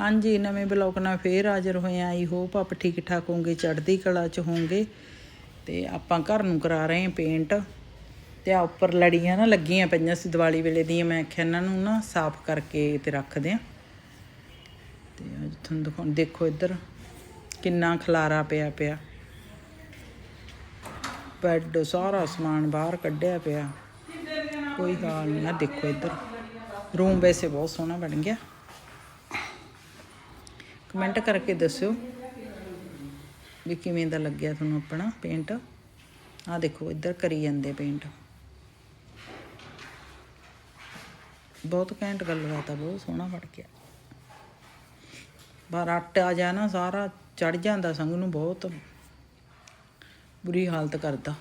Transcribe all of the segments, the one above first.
ਹਾਂਜੀ, ਨਵੇਂ ਬਲੌਗ ਨਾਲ ਫੇਰ ਹਾਜ਼ਰ ਹੋਏ ਆਈ ਹੋਪ ਆਪ ਠੀਕ ਠਾਕ ਹੋਗੇ ਚੜ੍ਹਦੀ ਕਲਾ ਚ ਹੋਗੇ ਤੇ ਆਪਾਂ ਘਰ ਨੂੰ ਕਰਾ ਰਹੇ ਹਾਂ ਪੇਂਟ ਤੇ ਆ ਉੱਪਰ ਲੜੀਆਂ ਨਾ ਲੱਗੀਆਂ ਪਈਆਂ ਸੀ ਦੀਵਾਲੀ ਵੇਲੇ ਦੀਆਂ। ਮੈਂ ਆਖਿਆ ਇਹਨਾਂ ਨੂੰ ਨਾ ਸਾਫ਼ ਕਰਕੇ ਤੇ ਰੱਖਦੇ ਆ ਤੇ ਅੱਜ ਤੁਹਾਨੂੰ ਦਿਖਾਉਂ ਦੇਖੋ ਇੱਧਰ ਕਿੰਨਾ ਖਲਾਰਾ ਪਿਆ ਪਿਆ। ਬੈੱਡ ਸਾਰਾ ਸਮਾਨ ਬਾਹਰ ਕੱਢਿਆ ਪਿਆ। ਕੋਈ ਹਾਲ ਨਹੀਂ ਆ, ਦੇਖੋ ਇੱਧਰ। ਰੂਮ ਵੈਸੇ ਬਹੁਤ ਸੋਹਣਾ ਬਣ ਗਿਆ। ਕਮੈਂਟ ਕਰਕੇ ਦੱਸਿਓ ਵੀ ਕਿਵੇਂ ਦਾ ਲੱਗਿਆ ਤੁਹਾਨੂੰ ਆਪਣਾ ਪੇਂਟ ਆ ਦੇਖੋ, ਇੱਧਰ ਕਰੀ ਜਾਂਦੇ ਪੇਂਟ ਬਹੁਤ ਘੈਂਟ ਗੱਲਬਾਤ ਆ, ਬਹੁਤ ਸੋਹਣਾ ਫੜ ਗਿਆ ਬਾਹਰ ਆਟਾ ਜਾ ਨਾ, ਸਾਰਾ ਚੜ ਜਾਂਦਾ, ਸੰਗ ਨੂੰ ਬਹੁਤ ਬੁਰੀ ਹਾਲਤ ਕਰਦਾ।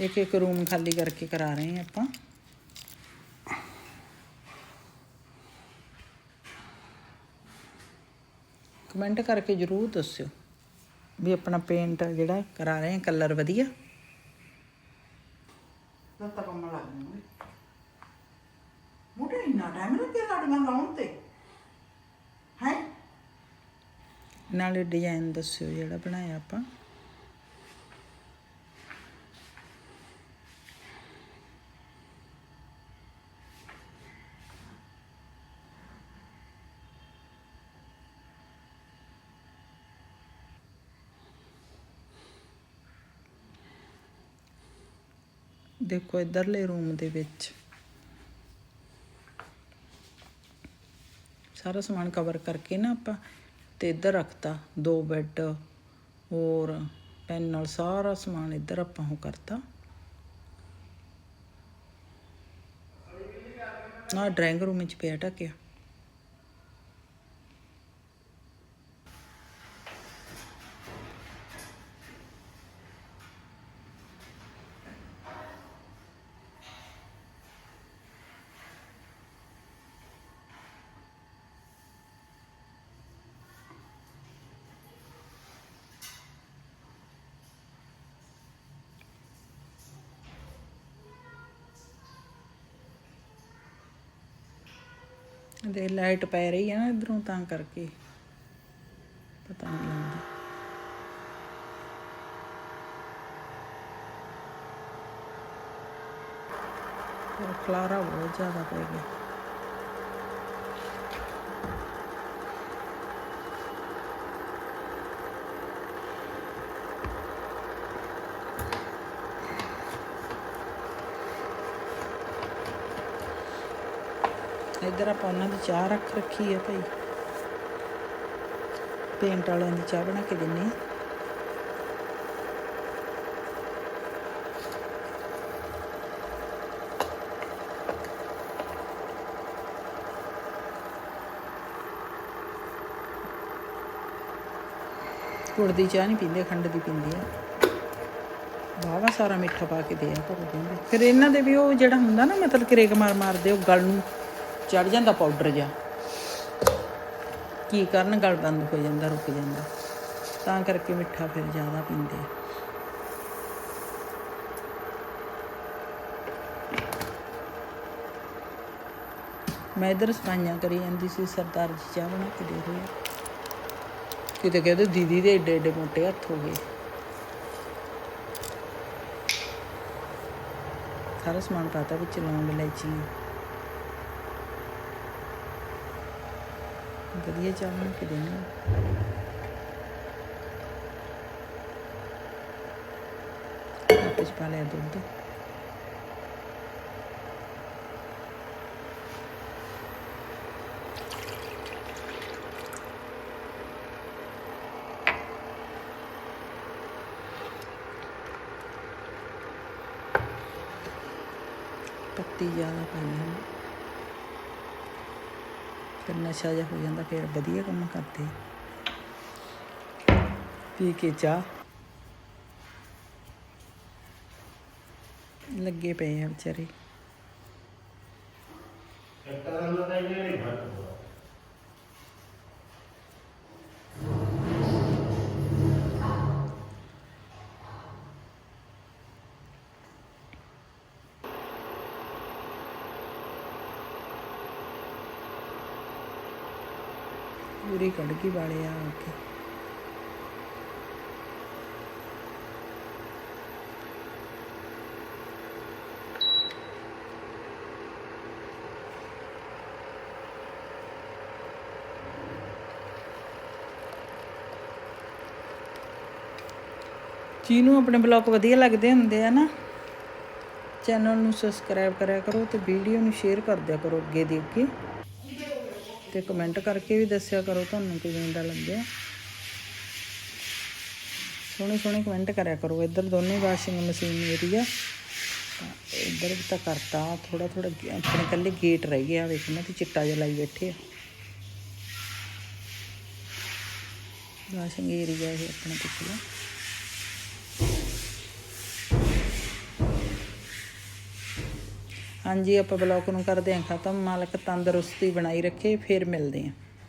ਇੱਕ ਇੱਕ ਰੂਮ ਖਾਲੀ ਕਰਕੇ ਕਰਾ ਰਹੇ ਹਾਂ ਆਪਾਂ। ਕਮੈਂਟ ਕਰਕੇ ਜਰੂਰ ਦੱਸਿਓ ਵੀ ਆਪਣਾ ਪੇਂਟ ਜਿਹੜਾ ਕਰਾ ਰਹੇ ਹਾਂ ਕਲਰ ਵਧੀਆ। ਲੱਤਾਂ ਕੰਮ ਲੱਗ ਜਾਣਗੇ ਮੋਟੇ ਇੰਨਾ ਟਾਈਮ ਲੱਗਿਆ ਸਾਡੀਆਂ ਲਾਉਣ ਤੇ। ਹੈ? ਨਾਲੇ ਡਿਜ਼ਾਈਨ ਦੱਸਿਓ ਜਿਹੜਾ ਬਣਾਇਆ ਆਪਾਂ। ਦੇਖੋ, ਇਧਰਲੇ ਰੂਮ ਦੇ ਵਿੱਚ ਸਾਰਾ ਸਮਾਨ ਕਵਰ ਕਰਕੇ ਨਾ ਆਪਾਂ ਤੇ ਇੱਧਰ ਰੱਖਤਾ, ਦੋ ਬੈੱਡ ਹੋਰ ਪੈਨ ਨਾਲ ਸਾਰਾ ਸਮਾਨ ਇੱਧਰ ਆਪਾਂ ਉਹ ਕਰਤਾ। ਨਾ ਡਰਾਇੰਗ ਰੂਮ ਵਿੱਚ ਪਿਆ ਟਕਿਆ ਦੇ ਲਾਈਟ ਪੈ ਰਹੀ ਆ ਨਾ ਇਧਰੋਂ ਤਾਂ ਕਰਕੇ। ਪਤਾ ਨਹੀਂ ਲੱਗਦਾ। ਪਰ ਖਲਾਰਾ ਬਹੁਤ ਜ਼ਿਆਦਾ ਪੈ ਗਿਆ। ਇੱਧਰ ਆਪਾਂ ਉਹਨਾਂ ਦੀ ਚਾਹ ਰੱਖ ਰੱਖੀ ਹੈ ਭਾਈ। ਪੇਂਟ ਵਾਲਿਆਂ ਦੀ ਚਾਹ ਬਣਾ ਕੇ ਦਿੰਨੇ ਆ। ਗੁੜ ਦੀ ਚਾਹ ਨਹੀਂ ਪੀਂਦੇ, ਖੰਡ ਦੀ ਪੀਂਦੇ ਆ। ਬਾਵਾ ਸਾਰਾ ਮਿੱਠਾ ਪਾ ਕੇ ਦਿਆ ਕਰੋ ਕਹਿੰਦੇ। ਫਿਰ ਇਹਨਾਂ ਦੇ ਵੀ ਉਹ ਜਿਹੜਾ ਹੁੰਦਾ ਨਾ, ਮਤਲਬ ਕਰੇਕ ਮਾਰ ਮਾਰਦੇ ਉਹ ਗਲ ਨੂੰ ਚੜ ਜਾਂਦਾ ਪਾਊਡਰ ਜਿਹਾ। ਕੀ ਕਰਨ, ਗਲ ਬੰਦ ਹੋ ਜਾਂਦਾ, ਰੁਕ ਜਾਂਦਾ। ਤਾਂ ਕਰਕੇ ਮਿੱਠਾ ਫਿਰ ਜ਼ਿਆਦਾ ਪੀਂਦੇ ਮੈਂ ਇਧਰ ਸਫਾਈਆਂ ਕਰੀ ਜਾਂਦੀ ਸੀ, ਸਰਦਾਰ ਜੀ ਚਾਹ ਬਣਾ ਕੇ ਦੇ ਰਹੇ ਕਿਤੇ ਕਹਿੰਦੇ ਦੀਦੀ ਦੇ ਏਡੇ ਏਡੇ ਮੋਟੇ ਹੱਥ ਹੋ ਗਏ। ਸਾਰਾ ਸਮਾਨ ਪਾਤਾ ਵਿੱਚ, ਲੌਂਗ, ਇਲਾਇਚੀ। ਵਧੀਆ ਚਾਹ ਬਣਾ ਕੇ ਦੇਣੀ ਆਪੇ ਚ ਪਾ ਲਿਆ ਦੁੱਧ ਪੱਤੀ ਜ਼ਿਆਦਾ ਪਾਈ ਹੈ ਫਿਰ ਨਸ਼ਾ ਜਿਹਾ ਹੋ ਜਾਂਦਾ, ਫਿਰ ਵਧੀਆ ਕੰਮ ਕਰਦੇ। ਪੀ ਕੇ ਚਾਹ। ਲੱਗੇ ਪਏ ਆ ਵਿਚਾਰੇ। ਪੂਰੀ ਕੜਕੀ ਵਾਲੇ ਆ ਕੇ ਜਿਹਨੂੰ ਆਪਣੇ ਬਲੌਗ ਵਧੀਆ ਲੱਗਦੇ ਹੁੰਦੇ ਆ ਨਾ? ਚੈਨਲ ਨੂੰ ਸਬਸਕ੍ਰਾਈਬ ਕਰਿਆ ਕਰੋ ਤੇ ਵੀਡੀਓ ਨੂੰ ਸ਼ੇਅਰ ਕਰ ਦਿਆ ਕਰੋ ਅੱਗੇ ਦੀ ਅੱਗੇ। ਤੇ ਕਮੈਂਟ ਕਰਕੇ ਵੀ ਦੱਸਿਆ ਕਰੋ ਤੁਹਾਨੂੰ ਕਿਵੇਂ ਦਾ ਲੱਗਿਆ। ਸੋਹਣੇ ਸੋਹਣੇ ਕਮੈਂਟ ਕਰਿਆ ਕਰੋ। ਇੱਧਰ ਦੋਨੇ ਵਾਸ਼ਿੰਗ ਮਸ਼ੀਨ ਮੇਰੀ ਆ। ਇੱਧਰ ਵੀ ਤਾਂ ਕਰਤਾ। ਥੋੜਾ ਥੋੜਾ ਆਪਣੇ ਕੱਲੇ ਗੇਟ ਰਹਿ ਗਿਆ। ਵੇਖ ਨਾ ਤੇ ਚਿੱਟਾ ਜਿਹਾ ਲਾਈ ਬੈਠੇ ਆ। ਵਾਸ਼ਿੰਗ ਏਰੀਆ ਇਹ ਆਪਣਾ ਪਿਛਲਾ ਹਾਂਜੀ ਆਪਾਂ ਬਲੌਗ ਨੂੰ ਕਰਦੇ ਹਾਂ ਖਤਮ। ਮਾਲਕ ਤੰਦਰੁਸਤੀ ਬਣਾਈ ਰੱਖੇ ਫਿਰ ਮਿਲਦੇ ਹਾਂ